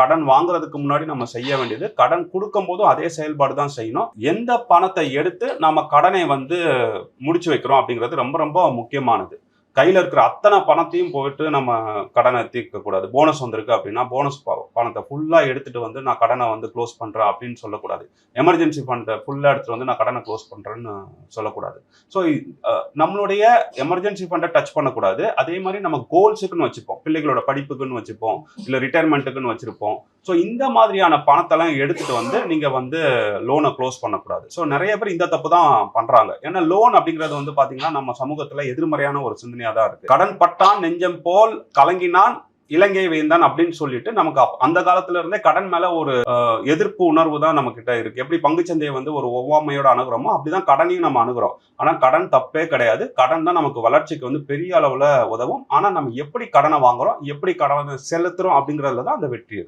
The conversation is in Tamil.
கடன் வாங்குறதுக்கு முன்னாடி நம்ம செய்ய வேண்டியது கடன் கொடுக்கும் போதும் அதே செயல்பாடு தான் செய்யணும். எந்த பணத்தை எடுத்து நம்ம கடனை வந்து முடிச்சு வைக்கிறோம் அப்படிங்கிறது ரொம்ப ரொம்ப முக்கியமானது. கையில் இருக்கிற அத்தனை பணத்தையும் போயிட்டு நம்ம கடனை தீர்க்கக்கூடாது போனஸ் வந்திருக்கு அப்படின்னா போனஸ் பணத்தை ஃபுல்லாக எடுத்துகிட்டு வந்து நான் கடனை வந்து க்ளோஸ் பண்ணுறேன் அப்படின்னு சொல்லக்கூடாது. எமர்ஜென்சி ஃபண்டை ஃபுல்லாக எடுத்துகிட்டு வந்து நான் கடனை க்ளோஸ் பண்ணுறேன்னு சொல்லக்கூடாது. ஸோ நம்மளுடைய எமர்ஜென்சி ஃபண்டை டச் பண்ணக்கூடாது. அதே மாதிரி நம்ம கோல்ஸுக்குன்னு வச்சுப்போம். பிள்ளைகளோட படிப்புக்குன்னு வச்சுப்போம். இல்லை ரிட்டையர்மெண்ட்டுக்குன்னு வச்சுருப்போம். ஸோ இந்த மாதிரியான பணத்தெல்லாம் எடுத்துட்டு வந்து நீங்கள் வந்து லோனை க்ளோஸ் பண்ணக்கூடாது. ஸோ நிறைய பேர் இந்த தப்பு தான் பண்ணுறாங்க ஏன்னா லோன் அப்படிங்கிறது வந்து பார்த்தீங்கன்னா நம்ம சமூகத்தில் எதிர்மறையான ஒரு சிந்தனையாக தான் இருக்குது கடன் பட்டான் நெஞ்சம் போல் கலங்கினான் இலங்கை வேந்தான் அப்படின்னு சொல்லிட்டு நமக்கு அந்த காலத்துல இருந்தே கடன் மேல ஒரு எதிர்ப்பு உணர்வு தான் நம்ம கிட்ட இருக்கு. எப்படி பங்குச்சந்தையை வந்து ஒரு ஒவ்வாமையோட அணுகுறோமோ அப்படிதான் கடனையும் நம்ம அணுகிறோம். ஆனா கடன் தப்பே கிடையாது. கடன் தான் நமக்கு வளர்ச்சிக்கு வந்து பெரிய அளவுல உதவும். ஆனா நம்ம எப்படி கடனை வாங்குறோம் எப்படி கடனை செலுத்துறோம் அப்படிங்கறதுல தான் அந்த வெற்றி இருக்கு.